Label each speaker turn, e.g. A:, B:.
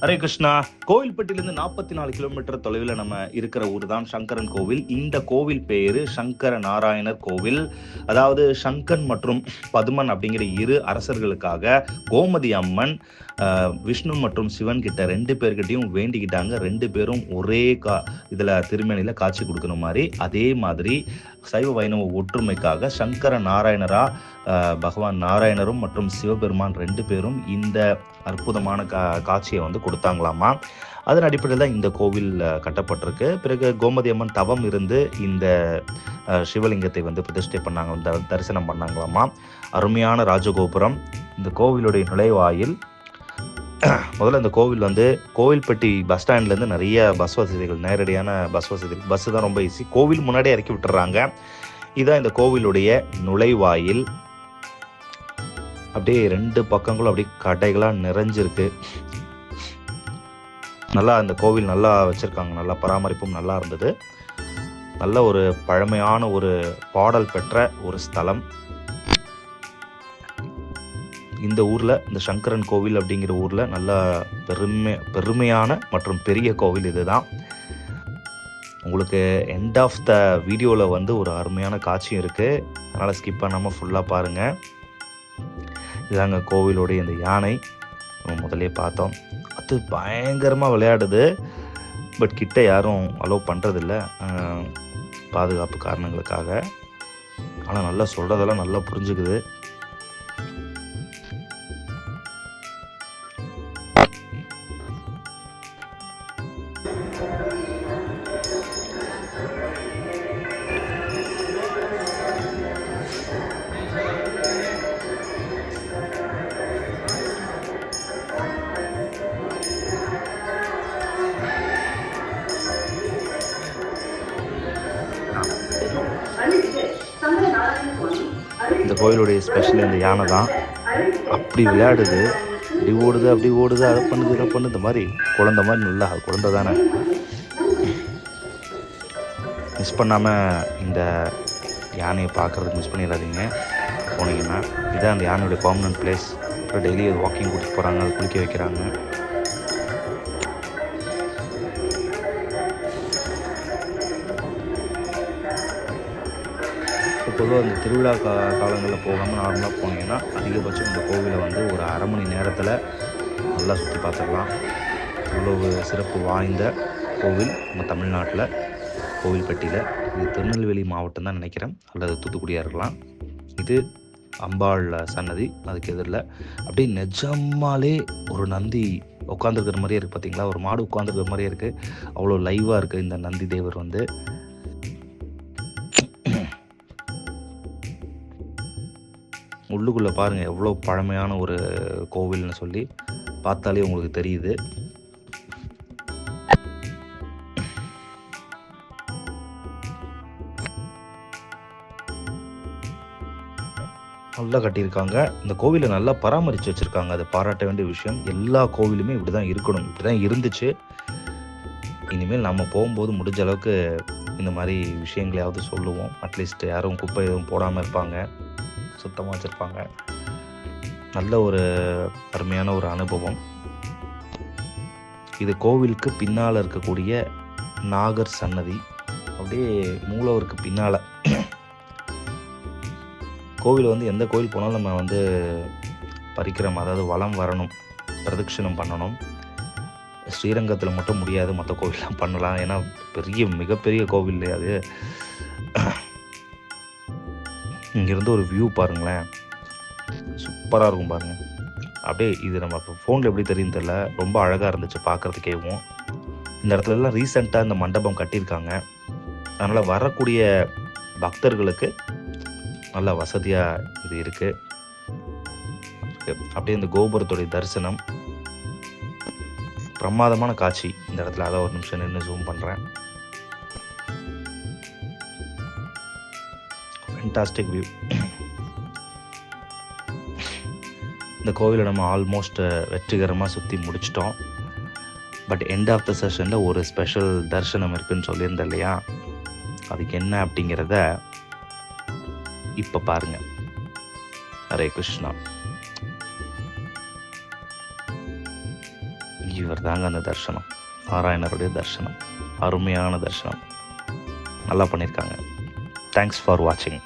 A: ஹரே கிருஷ்ணா. கோவில்பட்டியிலிருந்து நாற்பத்தி நாலு கிலோமீட்டர் தொலைவில் நம்ம இருக்கிற ஊர் தான் சங்கரன் கோவில். இந்த கோவில் பேரு சங்கர நாராயணர் கோவில். அதாவது சங்கன் மற்றும் பதுமன் அப்படிங்கிற இரு அரசர்களுக்காக கோமதி அம்மன் விஷ்ணு மற்றும் சிவன் கிட்ட ரெண்டு பேர்கிட்டையும் வேண்டிக்கிட்டாங்க. ரெண்டு பேரும் ஒரே கா இதில் திருமணியில் காட்சி கொடுக்கணும் மாதிரி. அதே மாதிரி சைவ வைணவ ஒற்றுமைக்காக சங்கர நாராயணரா பகவான் நாராயணரும் மற்றும் சிவபெருமான் ரெண்டு பேரும் இந்த அற்புதமான கா காட்சியை வந்து கொடுத்தாங்களாமா? அதன் அடிப்படையில் தான் இந்த கோவில் கட்டப்பட்டிருக்கு. பிறகு கோமதி அம்மன் தவம் இருந்து இந்த சிவலிங்கத்தை வந்து பிரதிஷ்டை பண்ணாங்க தரிசனம் பண்ணாங்களாமா? அருமையான ராஜகோபுரம். இந்த கோவிலுடைய நுழைவாயில் முதல்ல இந்த கோவில் வந்து கோவில்பட்டி பஸ் ஸ்டாண்ட்லேருந்து நிறைய பஸ் வசதிகள் நேரடியான பஸ் வசதிகள் பஸ் தான் ரொம்ப ஈஸி கோவில் முன்னாடியே இறக்கி விட்டுறாங்க. இதுதான் இந்த கோவிலுடைய நுழைவாயில். அப்படியே ரெண்டு பக்கங்களும் அப்படியே கடைகளாக நிறைஞ்சிருக்கு. நல்லா இந்த கோவில் நல்லா வச்சுருக்காங்க. நல்லா பராமரிப்பும் நல்லா இருந்தது. நல்ல ஒரு பழமையான ஒரு பாடல் பெற்ற ஒரு ஸ்தலம். இந்த ஊரில் இந்த சங்கரன் கோவில் அப்படிங்கிற ஊரில் நல்லா பெருமை பெருமையான மற்றும் பெரிய கோவில் இதுதான். உங்களுக்கு எண்ட் ஆஃப் த வீடியோவில் வந்து ஒரு அருமையான காட்சியும் இருக்குது அதனால் ஸ்கிப் பண்ணாமல் ஃபுல்லாக பாருங்கள் இதாங்க கோவிலுடைய இந்த யானை. நம்ம பார்த்தோம். அது பயங்கரமாக விளையாடுது. பட் கிட்ட யாரும் அலோவ் பண்ணுறதில்ல பாதுகாப்பு காரணங்களுக்காக. ஆனால் நல்லா சொல்கிறதெல்லாம் நல்லா புரிஞ்சுக்குது. இந்த கோயிலுடைய ஸ்பெஷல் இந்த யானை தான். அப்படி விளையாடுது. இப்படி ஓடுது அப்படி ஓடுது அதை பண்ணுது இதை பண்ணுது. இந்த மாதிரி குழந்த மாதிரி நல்லா குழந்தை தானே. மிஸ் பண்ணாமல் இந்த யானையை பார்க்குறதுக்கு மிஸ் பண்ணிடாதீங்க. போனீங்கன்னா இதுதான் அந்த யானையுடைய பர்மனன்ட் பிளேஸ் டெய்லி அது வாக்கிங் கூட்டிகிட்டு போகிறாங்க அது குளிக்க வைக்கிறாங்க. பொதுவாக இந்த திருவிழா கா காலங்களில் போகாமல் நார்மலாக போனீங்கன்னா அதிகபட்சம் இந்த கோவிலை வந்து ஒரு அரை மணி நேரத்தில் நல்லா சுற்றி பார்த்துடலாம் அவ்வளவு சிறப்பு வாய்ந்த கோவில் நம்ம தமிழ்நாட்டில் கோவில்பட்டியில். இது திருநெல்வேலி மாவட்டம் தான் நினைக்கிறேன். அல்லது தூத்துக்குடியாக இருக்கலாம். இது அம்பாள் சன்னதி. அதுக்கு எதிரில் அப்படியே நிஜமாலே ஒரு நந்தி உட்காந்துருக்கிற மாதிரியே இருக்குது பார்த்தீங்களா ஒரு மாடு உட்காந்துருக்கிற மாதிரியே இருக்குது அவ்வளோ லைவாக இருக்குது இந்த நந்தி தேவர் வந்து. உள்ளுக்குள்ளே பாருங்கள் எவ்வளோ பழமையான ஒரு கோவில்னு சொல்லி பார்த்தாலே உங்களுக்கு தெரியுது. நல்லா கட்டியிருக்காங்க. இந்த கோவிலை நல்லா பராமரித்து வச்சுருக்காங்க. அதை பாராட்ட வேண்டிய விஷயம் எல்லா கோவிலுமே இப்படி தான் இருக்கணும். இப்படி தான் இருந்துச்சு. இனிமேல் நம்ம போகும்போது முடிஞ்ச அளவுக்கு இந்த மாதிரி விஷயங்களையாவது சொல்லுவோம். அட்லீஸ்ட் யாரும் குப்பை எதுவும் போடாமல் இருப்பாங்க. சுத்தமாக வச்சுருப்பாங்க. நல்ல ஒரு அருமையான ஒரு அனுபவம். இது கோவிலுக்கு பின்னால் இருக்கக்கூடிய நாகர் சன்னதி. அப்படியே மூலவருக்கு பின்னால். கோவில் வந்து எந்த கோவில் போனாலும் நம்ம வந்து பறிக்கிறோம் அதாவது வலம் வரணும் பிரதட்சிணம் பண்ணணும். ஸ்ரீரங்கத்தில் மட்டும் முடியாது மற்ற கோவிலெலாம் பண்ணலாம். ஏன்னா பெரிய மிகப்பெரிய கோவில் அது. இங்கேருந்து ஒரு வியூ பாருங்களேன். சூப்பராக இருக்கும் பாருங்கள் அப்படியே இது நம்ம ஃபோனில் எப்படி தெரியும் தெரியல. ரொம்ப அழகாக இருந்துச்சு பார்க்குறதுக்கேவும் இந்த இடத்துலலாம் ரீசெண்டாக இந்த மண்டபம் கட்டியிருக்காங்க. அதனால் வரக்கூடிய பக்தர்களுக்கு நல்ல வசதியாக இது இருக்குது அப்படியே இந்த கோபுரத்துடைய தரிசனம். பிரமாதமான காட்சி. இந்த இடத்துல அதான் ஒரு நிமிஷம் நின்று ஜூம் பண்ணுறேன் ஃபென்டாஸ்டிக் வியூ இந்த கோவிலை நம்ம ஆல்மோஸ்ட் வெற்றிகரமாக சுற்றி முடிச்சிட்டோம். பட் எண்ட் ஆஃப் த செஷனில் ஒரு ஸ்பெஷல் தரிசனம் இருக்குன்னு சொல்லியிருந்தேன் இல்லையா? அதுக்கு என்ன அப்படிங்கிறத இப்போ பாருங்க. ஹரே கிருஷ்ணா. இவர் தாங்க அந்த தர்சனம். நாராயணருடைய தர்சனம். அருமையான தர்சனம். நல்லா பண்ணியிருக்காங்க. தேங்க்ஸ் ஃபார் வாட்சிங்